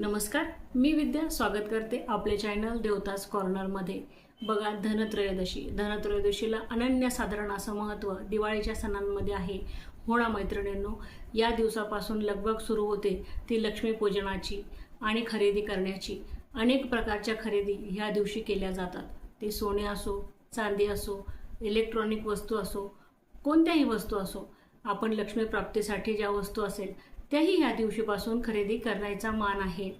नमस्कार मी विद्या स्वागत करते आपले चॅनल देवताज कॉर्नरमध्ये बघा धनत्रयोदशी. धनत्रयोदशीला अनन्यसाधारण असं महत्त्व दिवाळीच्या सणांमध्ये आहे. होणा मैत्रिणींनो या दिवसापासून लगबग सुरू होते ती लक्ष्मीपूजनाची आणि खरेदी करण्याची. अनेक प्रकारच्या खरेदी ह्या दिवशी केल्या जातात. ते सोने असो चांदी असो इलेक्ट्रॉनिक वस्तू असो कोणत्याही वस्तू असो आपण लक्ष्मी प्राप्तीसाठी ज्या वस्तू असेल त्याही ह्या दिवशीपासून खरेदी करायचा मान आहे.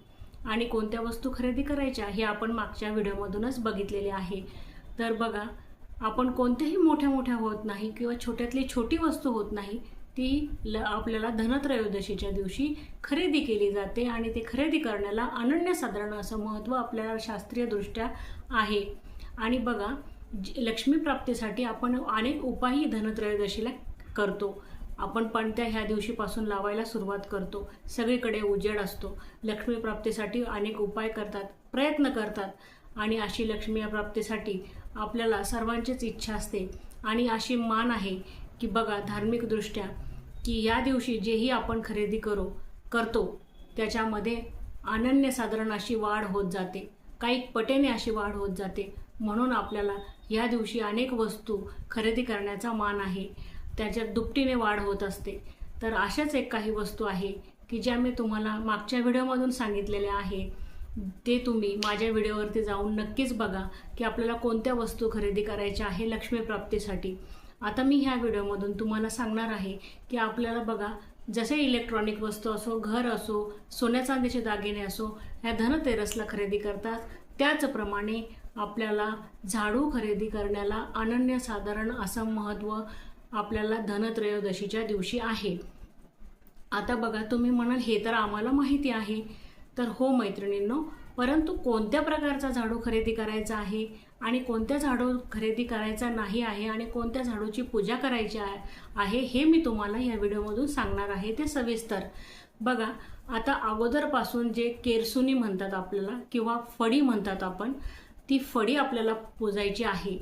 आणि कोणत्या वस्तू खरेदी करायच्या हे आपण मागच्या व्हिडिओमधूनच बघितलेले आहे. तर बघा आपण कोणत्याही मोठ्या मोठ्या होत नाही किंवा छोट्यातली छोटी वस्तू होत नाही ती ल आपल्याला धनत्रयोदशीच्या दिवशी खरेदी केली जाते आणि ते खरेदी करण्याला अनन्यसाधारण असं महत्त्व आपल्याला शास्त्रीयदृष्ट्या आहे. आणि बघा लक्ष्मीप्राप्तीसाठी लक्ष्मी प्राप्तीसाठी आपण अनेक उपायही धनत्रयोदशीला करतो. आपण पणत्या ह्या दिवशीपासून लावायला सुरुवात करतो. सगळीकडे उजेड असतो. लक्ष्मी प्राप्तीसाठी अनेक उपाय करतात प्रयत्न करतात आणि अशी लक्ष्मी प्राप्तीसाठी आपल्याला सर्वांचीच इच्छा असते. आणि अशी मान आहे की बघा धार्मिकदृष्ट्या की या दिवशी जेही आपण खरेदी करू करतो त्याच्यामध्ये अनन्यसाधारण अशी वाढ होत जाते. काही पटेने अशी वाढ होत जाते. म्हणून आपल्याला या दिवशी अनेक वस्तू खरेदी करण्याचा मान आहे. त्याच्यात दुपटीने वाढ होत असते. तर अशाच एक काही वस्तू आहे की ज्या मी तुम्हाला मागच्या व्हिडिओमधून सांगितलेल्या आहे. ते तुम्ही माझ्या व्हिडिओवरती जाऊन नक्कीच बघा की आपल्याला कोणत्या वस्तू खरेदी करायच्या आहे लक्ष्मी प्राप्तीसाठी. आता मी ह्या व्हिडिओमधून तुम्हाला सांगणार आहे की आपल्याला बघा जसे इलेक्ट्रॉनिक वस्तू असो घर असो सोन्या चांदीचे दागिने असो ह्या धनतेरसला खरेदी करतात. त्याचप्रमाणे आपल्याला झाडू खरेदी करण्याला अनन्यसाधारण असं महत्त्व आपल्याला धनत्रयोदशीच्या दिवशी आहे. आता बघा तुम्ही म्हणाल हे तर आम्हाला माहिती आहे. तर हो मैत्रिणींनो परंतु कोणत्या प्रकारचा झाडू खरेदी करायचा आहे आणि कोणत्या झाडू खरेदी करायचा नाही आहे आणि कोणत्या झाडूची पूजा करायची आहे हे मी तुम्हाला या व्हिडिओमधून सांगणार आहे ते सविस्तर. बघा आता अगोदरपासून जे केरसुनी म्हणतात आपल्याला किंवा फडी म्हणतात आपण ती फडी आपल्याला पूजायची आहे.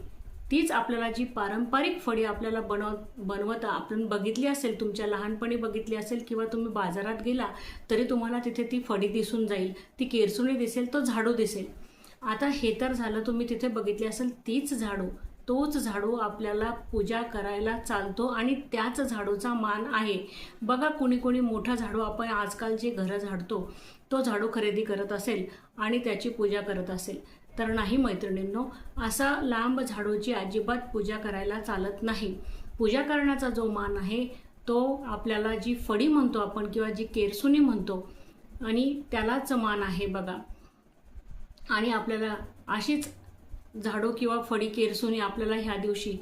तीच आपल्याला जी पारंपरिक फळी आपल्याला बनव बनवता आपण बघितली असेल तुमच्या लहानपणी बघितली असेल किंवा तुम्ही बाजारात गेला तरी तुम्हाला तिथे ती फळी दिसून जाईल. ती केरसुणी दिसेल तो झाडू दिसेल. आता हे तर झालं तुम्ही तिथे बघितली असेल तीच झाडू. तोच झाडू आपल्याला पूजा करायला चालतो आणि त्याच झाडूचा मान आहे. बघा कुणी कुणी मोठा झाडू आपण आजकाल जे घरं झाडतो तो झाडू खरेदी करत असेल आणि त्याची पूजा करत असेल. तर नाही मैत्रिणींनो असा लांब झाडूची अजिबात पूजा करायला चालत नाही. पूजा करण्याचा जो मान आहे तो आपल्याला जी फडी म्हणतो आपण किंवा जी केरसुनी म्हणतो आणि त्यालाच मान आहे बघा. आणि आपल्याला अशीच झाडू किंवा फडी केरसुनी आपल्याला ह्या दिवशी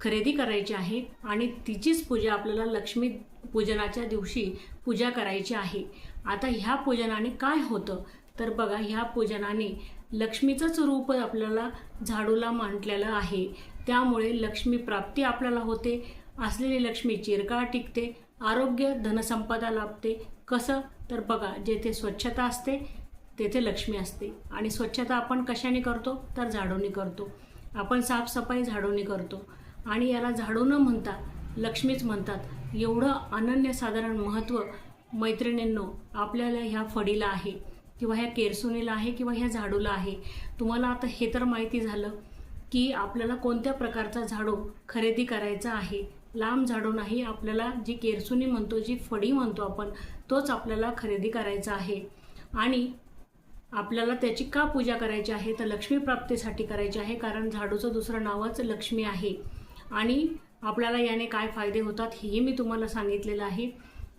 खरेदी करायची आहे आणि तिचीच पूजा आपल्याला लक्ष्मी पूजनाच्या दिवशी पूजा करायची आहे. आता ह्या पूजनाने काय होतं? तर बघा ह्या पूजनाने लक्ष्मीचंच रूप आपल्याला झाडूला मांडलेलं आहे. त्यामुळे लक्ष्मी प्राप्ती आपल्याला होते. असलेली लक्ष्मी चिरकाळ टिकते. आरोग्य धनसंपदा लाभते. कसं? तर बघा जेथे स्वच्छता असते तेथे लक्ष्मी असते. आणि स्वच्छता आपण कशाने करतो? तर झाडूने करतो. आपण साफसफाई झाडूने करतो. आणि याला झाडू न म्हणता लक्ष्मीच म्हणतात. एवढं अनन्यसाधारण महत्त्व मैत्रिणींनो आपल्याला ह्या फडीला आहे. किंवा ह्या केरसुनीला आहे किंवा ह्या झाडूला आहे तुम्हाला आता हे तर माहिती झालं की आपल्याला कोणत्या प्रकारचा झाडू खरेदी करायचा आहे? लांब झाडू नाही आपल्याला जी केरसुनी म्हणतो जी फडी म्हणतो आपण तोच आपल्याला खरेदी करायचा आहे. आणि आपल्याला त्याची का पूजा करायची आहे? तर लक्ष्मी प्राप्तीसाठी करायची आहे कारण झाडूचं दुसरं नावच लक्ष्मी आहे. आणि आपल्याला याने काय फायदे होतात हेही मी तुम्हाला सांगितलेलं आहे.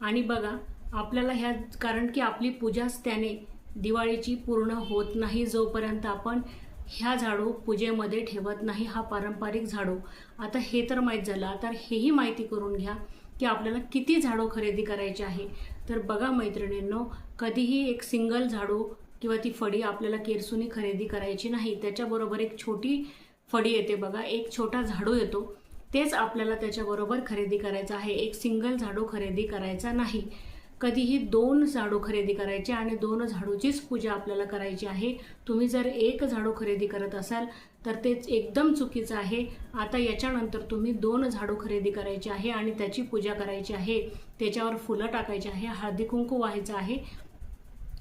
आणि बघा आपल्याला ह्या कारण की आपली पूजाच त्याने दिवाळीची पूर्ण होत नाही जोपर्यंत आपण ह्या झाडू पूजेमध्ये ठेवत नाही हा पारंपरिक झाडू. आता हे तर माहीत झालं. आता हेही माहिती करून घ्या की आपल्याला किती झाडू खरेदी करायची आहे. तर बघा मैत्रिणींनो कधीही एक सिंगल झाडू किंवा ती फडी आपल्याला केरसुनी खरेदी करायची नाही. त्याच्याबरोबर एक छोटी फडी येते बघा. एक छोटा झाडू येतो. तेच आपल्याला त्याच्याबरोबर खरेदी करायचं आहे. एक सिंगल झाडू खरेदी करायचा नाही. कधीही दोन झाडू खरेदी करायचे आणि दोन झाडूचीच पूजा आपल्याला करायची आहे. तुम्ही जर एक झाडू खरेदी करत असाल तर तेच एकदम चुकीचं आहे. आता याच्यानंतर तुम्ही दोन झाडू खरेदी करायचे आहे आणि त्याची पूजा करायची आहे. त्याच्यावर फुलं टाकायची आहे हळदी कुंकू व्हायचं आहे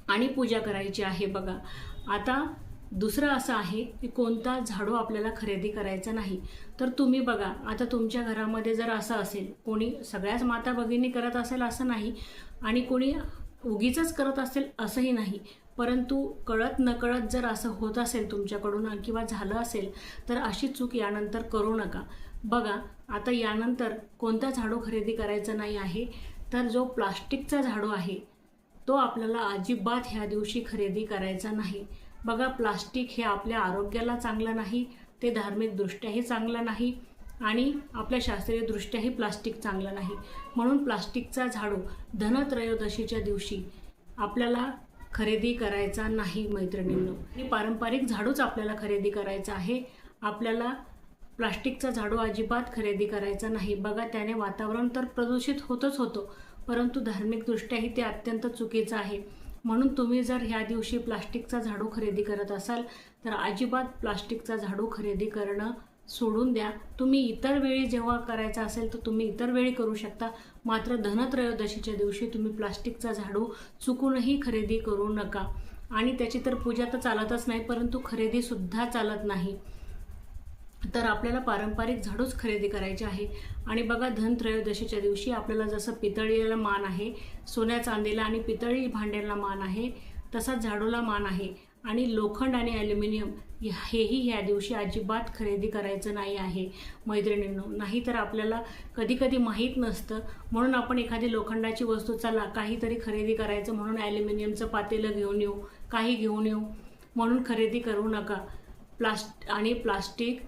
आणि पूजा करायची आहे बघा. आता दुसरं असं आहे की कोणता झाडू आपल्याला खरेदी करायचा नाही. तर तुम्ही बघा आता तुमच्या घरामध्ये जर असं असेल कोणी सगळ्याच माता भगिनी करत असेल असं नाही आणि कोणी उगीच करत असेल असंही नाही परंतु कळत नकळत जर असं होत असेल तुमच्याकडून किंवा झालं असेल तर अशी चूक यानंतर करू नका. बघा आता यानंतर कोणता झाडू खरेदी करायचा नाही आहे तर जो प्लास्टिकचा झाडू आहे तो आपल्याला अजिबात ह्या दिवशी खरेदी करायचा नाही. बघा प्लास्टिक हे आपल्या आरोग्याला चांगलं नाही ते धार्मिकदृष्ट्याही चांगलं नाही आणि आपल्या शास्त्रीयदृष्ट्याही प्लास्टिक चांगलं नाही. म्हणून प्लास्टिकचा झाडू धनत्रयोदशीच्या दिवशी आपल्याला खरेदी करायचा नाही मैत्रिणींनो. आणि पारंपरिक झाडूच आपल्याला खरेदी करायचा आहे. आपल्याला प्लास्टिकचा झाडू अजिबात खरेदी करायचा नाही. बघा त्याने वातावरण तर प्रदूषित होतच होतं परंतु धार्मिकदृष्ट्याही ते अत्यंत चुकीचं आहे. म्हणून तुम्ही जर ह्या दिवशी प्लास्टिकचा झाडू खरेदी करत असाल तर अजिबात प्लास्टिकचा झाडू खरेदी करणं सोडून द्या. तुम्ही इतर वेळी जेव्हा करायचा असेल तर तुम्ही इतर वेळी करू शकता. मात्र धनत्रयोदशीच्या दिवशी तुम्ही प्लास्टिकचा झाडू चुकूनही खरेदी करू नका. आणि त्याची तर पूजा तर चालतच नाही परंतु खरेदीसुद्धा चालत नाही. तर आपल्याला पारंपरिक झाडूच खरेदी करायचे आहे. आणि बघा धनत्रयोदशीच्या दिवशी आपल्याला जसं पितळीला मान आहे सोन्या चांदीला आणि पितळी भांड्यांना मान आहे तसाच झाडूला मान आहे. आणि लोखंड आणि ॲल्युमिनियम हेही ह्या दिवशी अजिबात खरेदी करायचं नाही आहे मैत्रिणींनो. नाही तर आपल्याला कधी कधी माहीत नसतं. म्हणून आपण एखादी लोखंडाची वस्तू चला काहीतरी खरेदी करायचं म्हणून ॲल्युमिनियमचं पातेलं घेऊन येऊ काही घेऊन येऊ म्हणून खरेदी करू नका. प्लास्ट आणि प्लास्टिक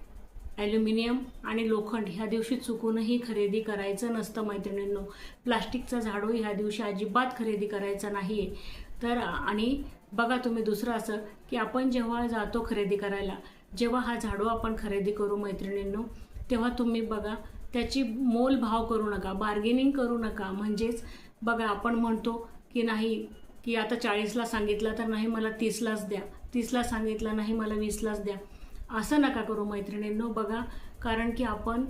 ॲल्युमिनियम आणि लोखंड ह्या दिवशी चुकूनही खरेदी करायचं नसतं मैत्रिणींनो. प्लास्टिकचा झाडू ह्या दिवशी अजिबात खरेदी करायचा नाही आहे तर आणि बघा तुम्ही दुसरं असं की आपण जेव्हा जातो खरेदी करायला जेव्हा हा झाडू आपण खरेदी करू मैत्रिणींनो तेव्हा तुम्ही बघा त्याची मोल भाव करू नका बार्गेनिंग करू नका. म्हणजेच बघा आपण म्हणतो की नाही की आता चाळीसला सांगितलं तर नाही मला तीसलाच द्या. तीसला सांगितलं नाही मला वीसलाच द्या. असं नका करू मैत्रिणींनो बघा. कारण की आपण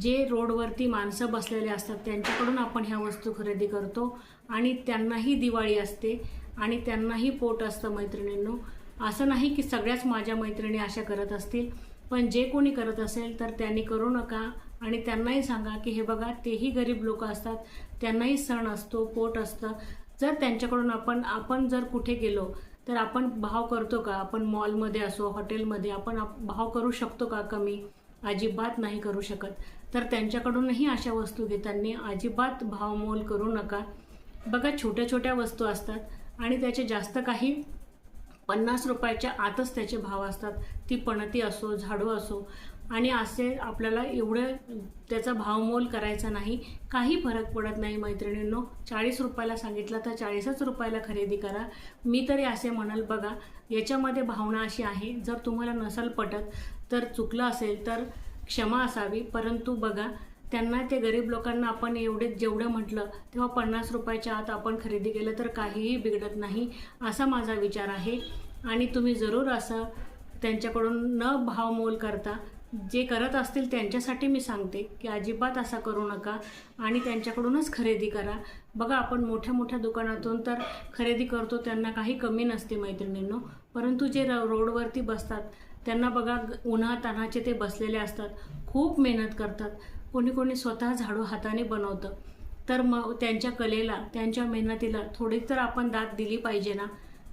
जे रोडवरती माणसं बसलेले असतात त्यांच्याकडून आपण ह्या वस्तू खरेदी करतो आणि त्यांनाही दिवाळी असते आणि त्यांनाही पोट असतं मैत्रिणींनो. असं नाही की सगळ्याच माझ्या मैत्रिणी अशा करत असतील पण जे कोणी करत असेल तर त्यांनी करू नका आणि त्यांनाही सांगा की हे बघा तेही गरीब लोक असतात त्यांनाही सण असतो पोट असतं. जर त्यांच्याकडून आपण आपण जर कुठे गेलो तर आपण भाव करतो का? आपण मॉलमध्ये असो हॉटेलमध्ये आपण भाव करू शकतो का कमी? अजिबात नाही करू शकत. तर त्यांच्याकडूनही अशा वस्तू घेताना अजिबात भावमोल करू नका. बघा छोट्या छोट्या वस्तू असतात आणि त्याचे जास्त काही पन्नास रुपयाच्या आतच त्याचे भाव असतात. ती पणती असो झाडू असो. आणि असे आपल्याला एवढं त्याचा भावमोल करायचा नाही. काही फरक पडत नाही मैत्रिणींनो. चाळीस रुपयाला सांगितलं तर चाळीसच रुपयाला खरेदी करा. मी तरी असे म्हणाल बघा याच्यामध्ये भावना अशी आहे जर तुम्हाला नसल पटत तर चुकलं असेल तर क्षमा असावी. परंतु बघा त्यांना ते गरीब लोकांना आपण एवढे जेवढं म्हटलं तेव्हा पन्नास रुपयाच्या आत आपण खरेदी केलं तर काहीही बिघडत नाही असा माझा विचार आहे. आणि तुम्ही जरूर असं त्यांच्याकडून न भावमोल करता जे करत असतील त्यांच्यासाठी मी सांगते की अजिबात असा करू नका आणि त्यांच्याकडूनच खरेदी करा. बघा आपण मोठ्या मोठ्या दुकानातून तर खरेदी करतो त्यांना काही कमी नसते मैत्रिणींनो. परंतु जे र रोडवरती बसतात त्यांना बघा उन्हा तानाचे ते बसलेले असतात. खूप मेहनत करतात. कोणी कोणी स्वतः झाडू हाताने बनवतं. तर मग त्यांच्या कलेला त्यांच्या मेहनतीला थोडी तर आपण दाद दिली पाहिजे ना.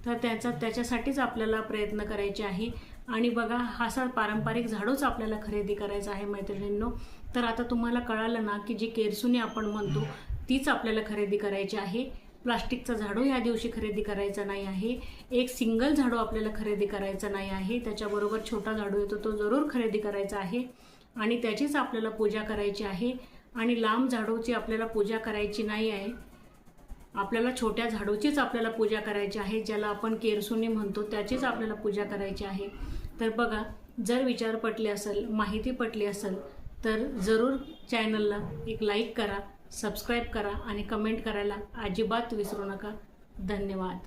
तर त्याचा त्याच्यासाठीच आपल्याला प्रयत्न करायचे आहे. आणि बघा हा सण पारंपरिक झाडूच आपल्याला खरेदी करायचा आहे मैत्रिणींनो. तर आता तुम्हाला कळालं ना की जी केरसुनी आपण म्हणतो तीच आपल्याला खरेदी करायची आहे. प्लास्टिकचा झाडू या दिवशी खरेदी करायचा नाही आहे. एक सिंगल झाडू आपल्याला खरेदी करायचा नाही आहे. त्याच्याबरोबर छोटा झाडू येतो तो जरूर खरेदी करायचा आहे. आणि त्याचीच आपल्याला पूजा करायची आहे. आणि लांब झाडूची आपल्याला पूजा करायची नाही आहे. आपल्याला छोट्या झाडूचीच आपल्याला पूजा करायची आहे ज्याला आपण केरसुनी म्हणतो त्याचीच आपल्याला पूजा करायची आहे. तर बघा जर विचार पटले असेल माहिती पटली असेल तर जरूर चॅनलला एक लाईक करा सबस्क्राईब करा आणि कमेंट करायला अजिबात विसरू नका. धन्यवाद.